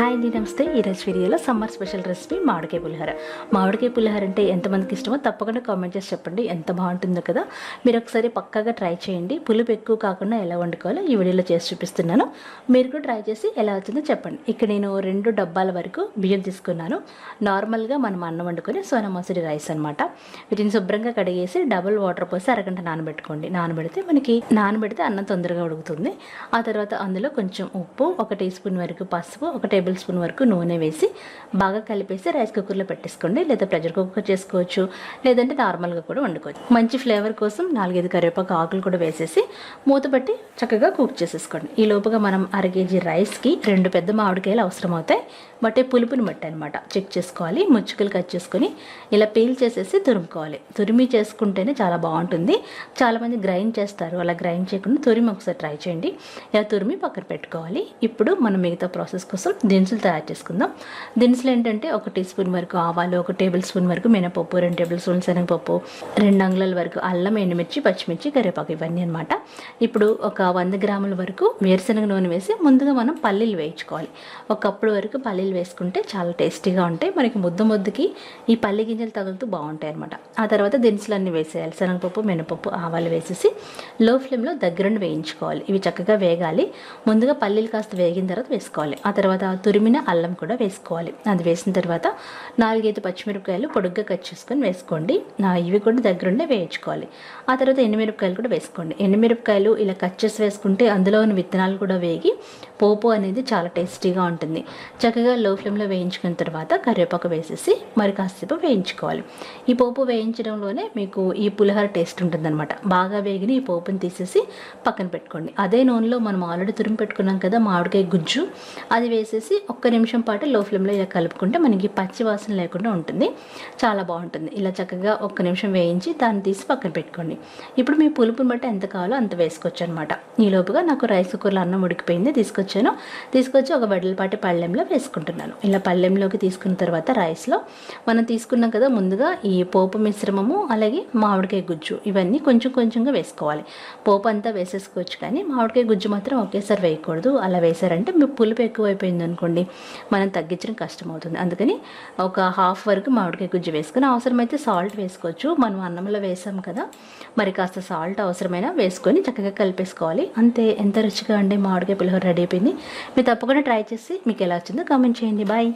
Hi అండి నమస్తే. ఈరోజు వీడియోలో సమ్మర్ స్పెషల్ రెసిపీ మామిడికాయ పులిహోర. మామిడికాయ పులిహోర అంటే ఎంతమందికి ఇష్టమో తప్పకుండా కామెంట్ చేసి చెప్పండి. ఎంత బాగుంటుందో కదా. మీరు ఒకసారి పక్కాగా ట్రై చేయండి. పులుపు ఎక్కువ కాకుండా ఎలా వండుకోవాలో ఈ వీడియోలో చేసి చూపిస్తున్నాను. మీరు కూడా ట్రై చేసి ఎలా వచ్చిందో చెప్పండి. ఇక్కడ నేను రెండు డబ్బాల వరకు బియ్యం తీసుకున్నాను. నార్మల్గా మనం అన్నం వండుకొని సోనా మసూరి రైస్ అనమాట వీటిని శుభ్రంగా కడిగేసి డబుల్ వాటర్ పోసి అరగంట నానబెట్టుకోండి. నానబెడితే మనకి నానబెడితే అన్నం తొందరగా ఉడుకుతుంది. ఆ తర్వాత అందులో కొంచెం ఉప్పు ఒక టీ స్పూన్ వరకు పసుపు ఒక టేబుల్ స్పూన్ వరకు నూనె వేసి బాగా కలిపేసి రైస్ కుక్కర్లో పెట్టేసుకోండి. లేదా ప్రెషర్ కుక్కర్ చేసుకోవచ్చు. లేదంటే నార్మల్గా కూడా వండుకోవచ్చు. మంచి ఫ్లేవర్ కోసం నాలుగైదు కరివేపాకు ఆకులు కూడా వేసేసి మూత పెట్టి చక్కగా కుక్ చేసేసుకోండి. ఈ లోపుగా మనం అర కేజీ రైస్కి రెండు పెద్ద మామిడికాయలు అవసరం అవుతాయి బట్టే పులుపుని బట్టి అనమాట చెక్ చేసుకోవాలి. ముచ్చుకలు కట్ చేసుకొని ఇలా పీల్ చేసేసి తురుముకోవాలి. తురిమి చేసుకుంటేనే చాలా బాగుంటుంది. చాలామంది గ్రైండ్ చేస్తారు. అలా గ్రైండ్ చేయకుండా తురిమి ఒకసారి ట్రై చేయండి. ఇలా తురిమి పక్కన పెట్టుకోవాలి. ఇప్పుడు మనం మిగతా ప్రాసెస్ కోసం దినుసులు తయారు చేసుకుందాం. దినుసులు ఏంటంటే ఒక టీ స్పూన్ వరకు ఆవాలు ఒక టేబుల్ స్పూన్ వరకు మినపప్పు రెండు టేబుల్ స్పూన్ శనగపప్పు రెండు అంగుళాల వరకు అల్లం ఎండుమిర్చి పచ్చిమిర్చి కరివేపాకు ఇవన్నీ అనమాట ఇప్పుడు ఒక వంద గ్రాముల వరకు వేరుశనగ నూనె వేసి ముందుగా మనం పల్లీలు వేయించుకోవాలి. ఒకప్పుడు వరకు పల్లీలు వేసుకుంటే చాలా టేస్టీగా ఉంటాయి. మనకి ముద్ద ముద్దకి ఈ పల్లి గింజలు తగులుతూ బాగుంటాయి అనమాట ఆ తర్వాత దినుసులన్నీ వేసేయాలి. శనగపప్పు మినపప్పు ఆవాలు వేసేసి లో ఫ్లేమ్లో దగ్గరుండి వేయించుకోవాలి. ఇవి చక్కగా వేగాలి. ముందుగా పల్లీలు కాస్త వేగిన తర్వాత వేసుకోవాలి. ఆ తర్వాత తురిమిన అల్లం కూడా వేసుకోవాలి. అది వేసిన తర్వాత నాలుగైదు పచ్చిమిరపకాయలు పొడుగ్గా కట్ చేసుకొని వేసుకోండి. ఇవి కూడా దగ్గరుండే వేయించుకోవాలి. ఆ తర్వాత ఎండుమిరపకాయలు కూడా వేసుకోండి. ఎండుమిరపకాయలు ఇలా కట్ చేసి వేసుకుంటే అందులో ఉన్న విత్తనాలు కూడా వేగి పోపు అనేది చాలా టేస్టీగా ఉంటుంది. చక్కగా లో ఫ్లేమ్లో వేయించుకున్న తర్వాత కరివేపాకు వేసేసి మరి కాసేపు వేయించుకోవాలి. ఈ పోపు వేయించడంలోనే మీకు ఈ పులిహోర టేస్ట్ ఉంటుందన్నమాట. బాగా వేగిన ఈ పోపుని తీసేసి పక్కన పెట్టుకోండి. అదే నూనెలో మనం ఆల్రెడీ తురిమి పెట్టుకున్నాం కదా మామిడికాయ గుజ్జు అది వేసేసి ఒక్క నిమిషం పాటు లో ఫ్లేమ్లో ఇలా కలుపుకుంటే మనకి పచ్చి వాసన లేకుండా ఉంటుంది. చాలా బాగుంటుంది. ఇలా చక్కగా ఒక్క నిమిషం వేయించి దాన్ని తీసి పక్కన పెట్టుకోండి. ఇప్పుడు మీ పులుపుని బట్టి ఎంత కావాలో అంత వేసుకోవచ్చు అనమాట ఈ లోపుగా నాకు రైస్ కుక్కర్లో అన్నం ఉడికిపోయింది. తీసుకొచ్చాను తీసుకొచ్చి ఒక వెడల్పాటి పళ్ళెంలో వేసుకుంటున్నాను. ఇలా పళ్ళెంలోకి తీసుకున్న తర్వాత రైస్లో మనం తీసుకున్నాం కదా ముందుగా ఈ పోపు మిశ్రమము అలాగే మామిడికాయ గుజ్జు ఇవన్నీ కొంచెం కొంచెంగా వేసుకోవాలి. పోపు అంతా వేసేసుకోవచ్చు కానీ మామిడికాయ గుజ్జు మాత్రం ఒకేసారి వేయకూడదు. అలా వేసారంటే మీ పులుపు ఎక్కువైపోయింది అనుకోండి మనం తగ్గించడం కష్టం అవుతుంది అందుకని ఒక హాఫ్ వరకు మామిడికాయ గుజ్జు వేసుకుని అవసరమైతే సాల్ట్ వేసుకోవచ్చు. మనం అన్నంలో వేసాం కదా మరి కాస్త సాల్ట్ అవసరమైన వేసుకొని చక్కగా కలిపేసుకోవాలి. అంతే ఎంత రుచిగా అండి మామిడికాయ పులిహోర రెడీ అయిపోయింది మీరు తప్పకుండా ట్రై చేసి మీకు ఎలా వచ్చిందో కామెంట్ చేయండి. బాయ్